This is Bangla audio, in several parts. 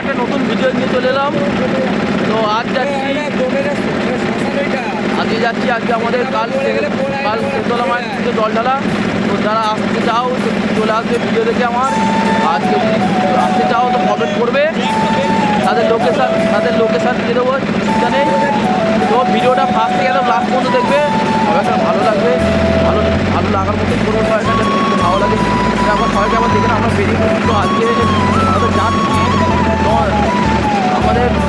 একটা নতুন ভিডিও নিয়ে চলে এলাম। তো আজ যাচ্ছি আজকে যাচ্ছি আজকে আমাদের কাল কাল শেতলা মায়ের থেকে জল ঢালা তো যারা আসতে চাও চলে আসবে ভিডিও দেখে আমার। আজকে আসতে চাও, তো কমেন্ট করবে। তাদের লোকেশান তাদের লোকেশান দিয়ে দেবো চিন্তা তো ভিডিওটা ফার্স্ট থেকে একদম লাস্ট পর্যন্ত দেখবে। সবাইকে ভালো লাগবে। ভালো ভালো লাগার মতো যাতে দেখতে ভালো লাগে। এখন সবাইকে আমার দেখে আমরা বেরিয়ে তো আজকে। আমাদের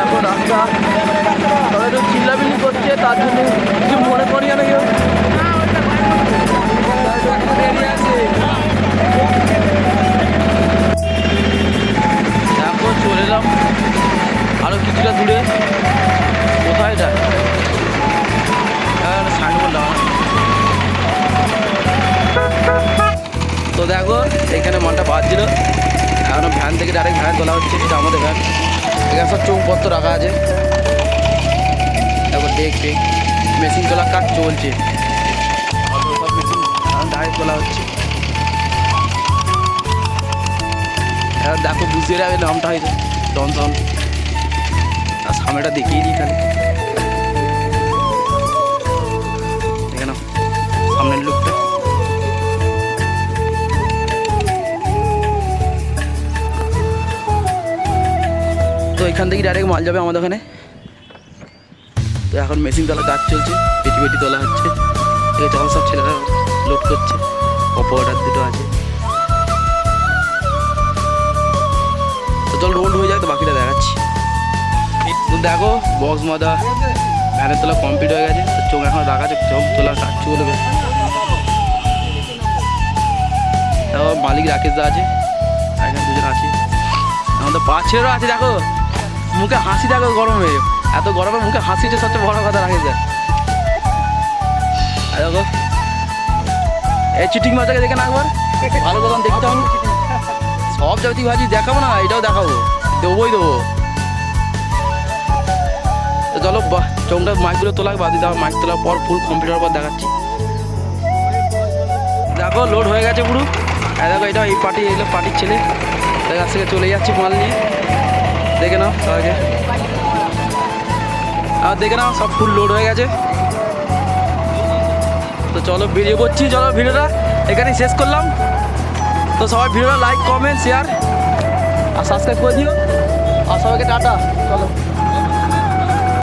দেখো রাস্তা। তবে একটু চিল্লাবিল্লি করছে, তার জন্য কিছু মনে করি না কেউ। দেখো, চলে এলাম আরও কিছুটা দূরে। কোথায় এটা সাইনবোর্ড লাগানো তো দেখো, এখানে মনটা বাজছিল। এখন ভ্যান থেকে ডাইরেক্ট ভ্যান তোলা হচ্ছে এটা আমাদের ভ্যান। এখানে সব চৌপত্র রাখা আছে। তারপর দেখবে মেশিন তোলা কাজ চলছে। সব মেশিন ডাইরেক্ট তোলা হচ্ছে। দেখো, বুঝতে যাবে নামটা হয়েছে টনসন আর সামনেটা দেখিয়ে দিই তাহলে। তো এখান থেকে ডাইরেক্ট মাল যাবে আমাদের ওখানে। তো এখন মেশিন তোলা কাজ চলছে, পেটি পেটি তোলা হচ্ছে। ঠিক আছে সব ছেলেরা লোড করছে। অপারেটার দুটো আছে। তো চল রোড হয়ে যায় তো বাকিটা দেখাচ্ছি। তো দেখো বক্স মাদা ভ্যানের তোলা কমপ্লিট হয়ে গেছে। তো চোখ এখন রাখা আছে, চোখ তোলা কাজ চলবে মালিক রাকেশ দা আছে। এখানে দুজন আছে। আমাদের পাঁচ আছে, দেখো। মুখে হাসি দেখো গরমে এত গরমে মুখে হাসিটা সবচেয়ে বড় কথা দা আর দেখো, এই চিটিং মাছটাকে দেখে না একবার? ভালো দোকান দেখতে হবে। সব জাতি ভাজি দেখাবো না, এটাও দেখাবো। দেবোই দেবো। চলো, বাহ, চোখটা মাইকগুলো তোলা, বাদ দিতে মাইক তোলার পর ফুল কম্পিউটার পর দেখাচ্ছি। দেখো লোড হয়ে গেছে পুরো। দেখো, এটা এই পার্টি এগুলো পার্টির ছেলে। কাছ থেকে চলে যাচ্ছি মাল নিয়ে। দেখে নাও আগে। আর দেখে নাও, সব ফুল লোড হয়ে গেছে। তো চলো বেরিয়ে করছি, চলো ভিডিওটা এখানেই শেষ করলাম। তো সবাই ভিডিওটা লাইক কমেন্ট শেয়ার আর সাবস্ক্রাইব করে দিও। আর সবাইকে টাটা, চলো।